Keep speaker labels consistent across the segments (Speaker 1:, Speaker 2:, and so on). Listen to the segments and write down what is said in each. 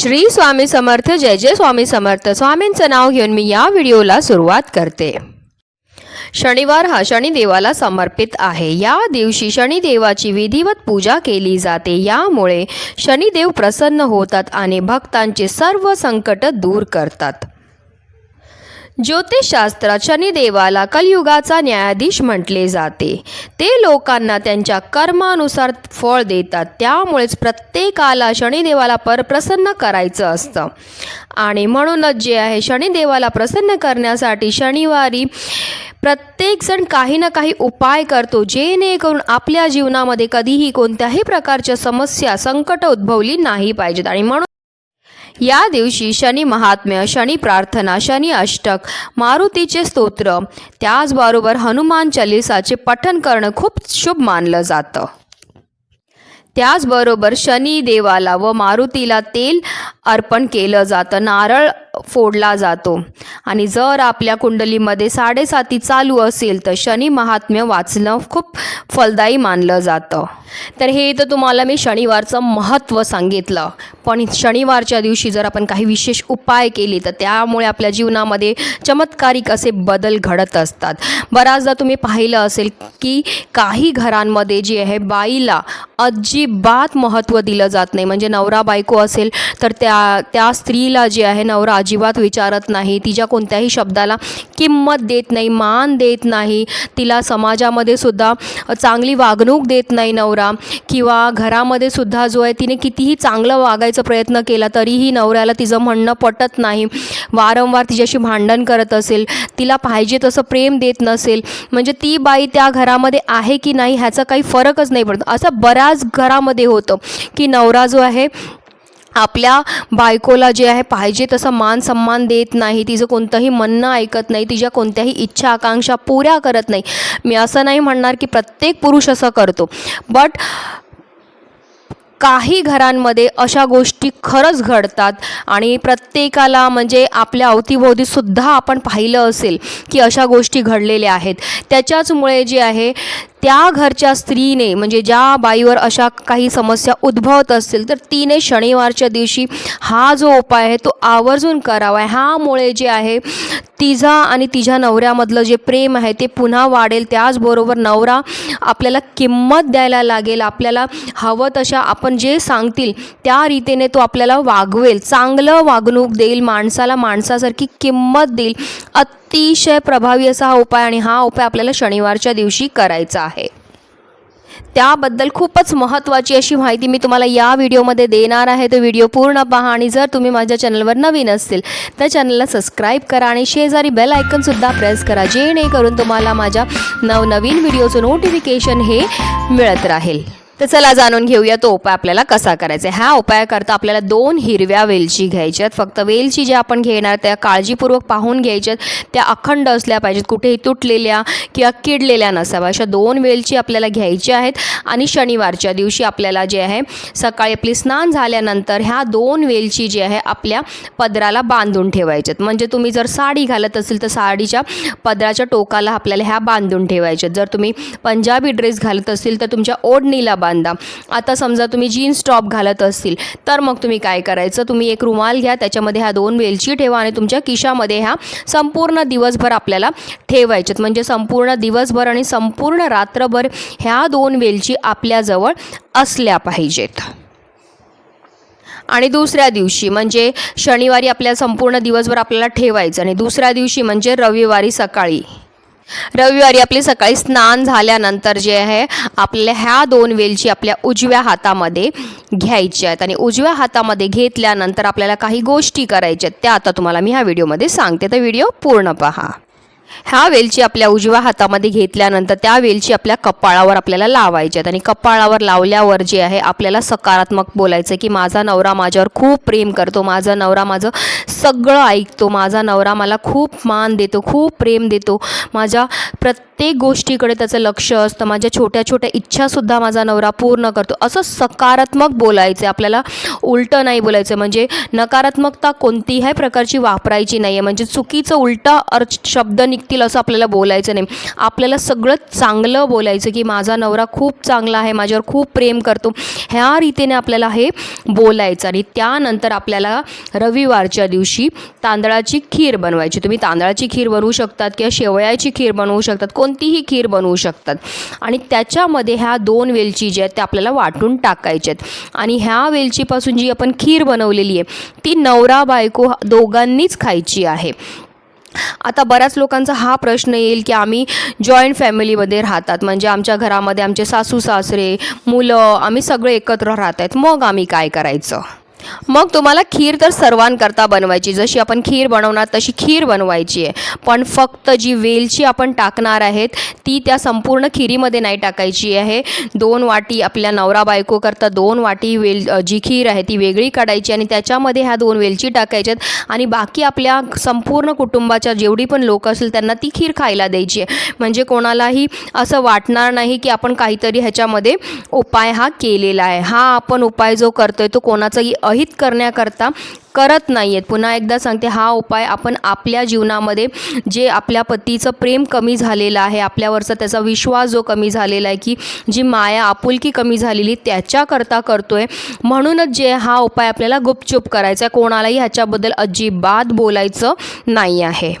Speaker 1: श्री स्वामी समर्थ जय जय स्वामी समर्थ. स्वामींचं नाव घेऊन मी या व्हिडिओला सुरुवात करते. शनिवार हा शनिदेवाला समर्पित आहे. या दिवशी शनिदेवाची विधिवत पूजा केली जाते. यामुळे शनिदेव प्रसन्न होतात आणि भक्तांचे सर्व संकट दूर करतात. ज्योतिषशास्त्रात शनिदेवाला कलयुगाचा न्यायाधीश म्हटले जाते. ते लोकांना त्यांच्या कर्मानुसार फळ देतात. त्यामुळेच प्रत्येकाला शनिदेवाला पर प्रसन्न करायचं असतं. आणि म्हणूनच जे आहे शनिदेवाला प्रसन्न करण्यासाठी शनिवारी प्रत्येकजण काही ना काही उपाय करतो. जेणेकरून आपल्या जीवनामध्ये कधीही कोणत्याही प्रकारच्या समस्या संकट उद्भवली नाही पाहिजेत. आणि म्हणून या दिवशी शनी महात्म्य शनी प्रार्थना शनी अष्टक मारुतीचे स्तोत्र त्याचबरोबर हनुमान चालिसाचे पठण करणं खूप शुभ मानलं जातं. त्याचबरोबर शनी देवाला व मारुतीला तेल अर्पण केलं जातं नारळ फोडला जातो. आणि जर आपल्या कुंडलीमध्ये साडेसाती चालू असेल तर शनी महात्म्य वाचणं खूप फलदायी मानलं जातं. तर हे तर तुम्हाला मी शनिवारचं महत्त्व सांगितलं. पण शनिवारच्या दिवशी जर आपण काही विशेष उपाय केले तर त्यामुळे आपल्या जीवनामध्ये चमत्कारिक असे बदल घडत असतात. बऱ्याचदा तुम्ही पाहिलं असेल की काही घरांमध्ये जे आहे बाईला अजिबात महत्त्व दिलं जात नाही. म्हणजे नवरा बायको असेल तर त्या त्या स्त्रीला जे आहे नवरा अजिबात विचारत नाही. तिच्या कोणत्याही शब्दाला किंमत देत नाही मान देत नाही. तिला समाजामध्ये सुद्धा चांगली वागणूक देत नाही नवरा. किंवा घरामध्ये सुद्धा जो आहे तिने कितीही चांगलं वागायचा प्रयत्न केला तरीही नवऱ्याला तिचं म्हणणं पटत नाही. वारंवार तिच्याशी भांडण करत असेल तिला पाहिजे तसं प्रेम देत नसेल म्हणजे ती बाई त्या घरामध्ये आहे की नाही ह्याचा काही फरकच नाही पडत. असं बऱ्याच घरामध्ये होतं की नवरा जो आहे आपल्या बायकोला जे आहे पाहिजे तसं मान सन्मान देत नाही तिचं कोणतंही म्हणणं ऐकत नाही तिच्या कोणत्याही इच्छा आकांक्षा पुऱ्या करत नाही. मी असं नाही म्हणणार की प्रत्येक पुरुष असं करतो. बट काही घरांमध्ये अशा गोष्टी खरंच घडतात आणि प्रत्येकाला म्हणजे आपल्या अवतीभोवतीसुद्धा आपण पाहिलं असेल की अशा गोष्टी घडलेल्या आहेत. त्याच्याचमुळे जे आहे त्या घरच्या स्त्रीने म्हणजे ज्या बाईवर अशा काही समस्या उद्भवत असतील तर तिने शनिवारच्या दिवशी हा जो उपाय आहे तो आवर्जून करावा ह्यामुळे जे आहे तिचा आणि तिच्या नवऱ्यामधलं जे प्रेम आहे ते पुन्हा वाढेल. त्याचबरोबर नवरा आपल्याला किंमत द्यायला लागेल. आपल्याला हवं तशा आपण जे सांगतील त्या रीतीने तो आपल्याला वागवेल. चांगलं वागणूक देईल माणसाला माणसासारखी किंमत देईल. अतिशय प्रभावी असा हा उपाय आणि हा उपाय आपल्याला शनिवारच्या दिवशी करायचा आहे. त्याबद्दल खूपच महत्त्वाची अशी माहिती मी तुम्हाला या व्हिडिओमध्ये देणार आहे. तो व्हिडिओ पूर्ण पहा आणि जर तुम्ही माझ्या चॅनलवर नवीन असतील तर चॅनलला सबस्क्राईब करा आणि शेजारी बेल आयकनसुद्धा प्रेस करा जेणेकरून तुम्हाला माझ्या नवनवीन व्हिडिओचं नोटिफिकेशन हे मिळत राहील. तर चला जाणून घेऊया तो उपाय आपल्याला कसा करायचा आहे. ह्या उपायाकरता आपल्याला दोन हिरव्या वेलची घ्यायच्यात फक्त वेलची ज्या आपण घेणार त्या काळजीपूर्वक पाहून घ्यायच्यात त्या अखंड असल्या पाहिजेत कुठेही तुटलेल्या किंवा किडलेल्या नसाव्या. अशा दोन वेलची आपल्याला घ्यायच्या आहेत. आणि शनिवारच्या दिवशी आपल्याला जे आहे सकाळी आपली स्नान झाल्यानंतर ह्या दोन वेलची जी आहे आपल्या पदराला बांधून ठेवायच्यात म्हणजे तुम्ही जर साडी घालत असेल तर साडीच्या पदराच्या टोकाला आपल्याला ह्या बांधून ठेवायच्यात जर तुम्ही पंजाबी ड्रेस घालत असेल तर तुमच्या ओढणीला बांधा आता समजा तुम्ही जीन्स टॉप घालत असतील तर मग तुम्ही काय करायचं? तुम्ही एक रुमाल घ्या त्याच्यामध्ये ह्या दोन वेलची ठेवा आणि तुमच्या खिशामध्ये ह्या संपूर्ण दिवसभर आपल्याला ठेवायच्यात म्हणजे संपूर्ण दिवसभर आणि संपूर्ण रात्रभर ह्या दोन वेलची आपल्याजवळ असल्या पाहिजेत. आणि दुसऱ्या दिवशी म्हणजे शनिवारी आपल्या संपूर्ण दिवसभर आपल्याला ठेवायचं आणि दुसऱ्या दिवशी म्हणजे रविवारी सकाळी. रविवारी आपले सकाळी स्नान झाल्यानंतर जे आहे आपल्याला ह्या दोन वेलची आपल्या उजव्या हातामध्ये घ्यायच्या आहेत. आणि उजव्या हातामध्ये घेतल्यानंतर आपल्याला काही गोष्टी करायच्या आहेत त्या आता तुम्हाला मी ह्या व्हिडिओमध्ये सांगते. तर व्हिडिओ पूर्ण पहा. ह्या वेलची आपल्या उजव्या हातामध्ये घेतल्यानंतर त्या वेलची आपल्या कपाळावर आपल्याला लावायच्यात आणि कपाळावर लावल्यावर जे आहे आपल्याला सकारात्मक बोलायचं की माझा नवरा माझ्यावर खूप प्रेम करतो माझा नवरा माझं सगळं ऐकतो माझा नवरा मला खूप मान देतो खूप प्रेम देतो. माझ्या प्रत्येक गोष्टीकडे त्याचं लक्ष असतं माझ्या छोट्या छोट्या इच्छासुद्धा माझा नवरा पूर्ण करतो. असं सकारात्मक बोलायचं आहे आपल्याला उलटं नाही बोलायचं म्हणजे नकारात्मकता कोणतीही प्रकारची वापरायची नाही आहे म्हणजे चुकीचं उलटा अर्थ शब्द निघ निघतील असं आपल्याला बोलायचं नाही. आपल्याला सगळं चांगलं बोलायचं की माझा नवरा खूप चांगला आहे माझ्यावर खूप प्रेम करतो. ह्या रीतीने आपल्याला हे बोलायचं आणि त्यानंतर आपल्याला रविवारच्या दिवशी तांदळाची खीर बनवायची. तुम्ही तांदळाची खीर बनवू शकतात किंवा शेवयाची खीर बनवू शकतात कोणतीही खीर बनवू शकतात. आणि त्याच्यामध्ये ह्या दोन वेलची ज्या आहेत त्या आपल्याला वाटून टाकायच्या आहेत. आणि ह्या वेलचीपासून जी आपण खीर बनवलेली आहे ती नवरा बायको दोघांनीच खायची आहे. आता बऱ्याच लोकांचा हा प्रश्न येईल की आम्ही जॉईंट फॅमिलीमध्ये राहतात. म्हणजे आमच्या घरामध्ये आमचे सासू सासरे मुलं आम्ही सगळे एकत्र राहत आहेत. मग आम्ही काय करायचं? मग तुम्हाला खीर तर सर्वांकरता बनवायची. जशी आपण खीर बनवणार तशी खीर बनवायची आहे. पण फक्त जी वेलची आपण टाकणार आहेत ती त्या संपूर्ण खिरीमध्ये नाही टाकायची आहे. दोन वाटी आपल्या नवरा बायको करता दोन वाटी वेल जी खीर आहे ती वेगळी काढायची आणि त्याच्यामध्ये ह्या दोन वेलची टाकायच्यात आणि बाकी आपल्या संपूर्ण कुटुंबाच्या जेवढी पण लोक असेल त्यांना ती खीर खायला द्यायची आहे. म्हणजे कोणालाही असं वाटणार नाही की आपण काहीतरी ह्याच्यामध्ये उपाय हा केलेला आहे. हा आपण उपाय जो करतोय तो कोणाचाही अहित करण्याकरता करत नाही आहेत पुन्हा एकदा सांगते हा उपाय आपण आपल्या जीवनामध्ये जे आपल्या पतीचं प्रेम कमी झालेलं आहे आपल्यावरचा त्याचा विश्वास जो कमी झालेला आहे की जी माया आपुलकी कमी झालेली त्याच्याकरता करतो आहे म्हणूनच जे हा उपाय आपल्याला गुपचूप करायचा आहे कोणालाही ह्याच्याबद्दल अजिबात बोलायचं नाही आहे.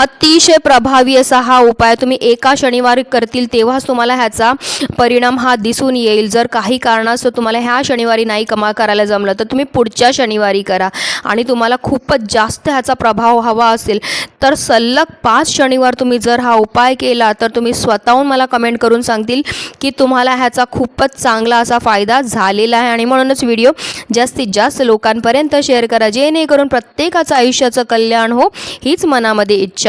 Speaker 1: अतिशय प्रभावी असा हा उपाय तुम्ही एका शनिवारी करतील तेव्हाच तुम्हाला ह्याचा परिणाम हा दिसून येईल. जर काही कारणास्तव तुम्हाला ह्या शनिवारी नाही कमा करायला जमलं तर तुम्ही पुढच्या शनिवारी करा. आणि तुम्हाला खूपच जास्त ह्याचा प्रभाव हवा असेल तर सलग पाच शनिवार तुम्ही जर हा उपाय केला तर तुम्ही स्वतःहून मला कमेंट करून सांगतील की तुम्हाला ह्याचा खूपच चांगला असा फायदा झालेला आहे. आणि म्हणूनच व्हिडिओ जास्तीत जास्त लोकांपर्यंत शेअर करा जेणेकरून प्रत्येकाचं आयुष्याचं कल्याण हो हीच मनामध्ये इच्छा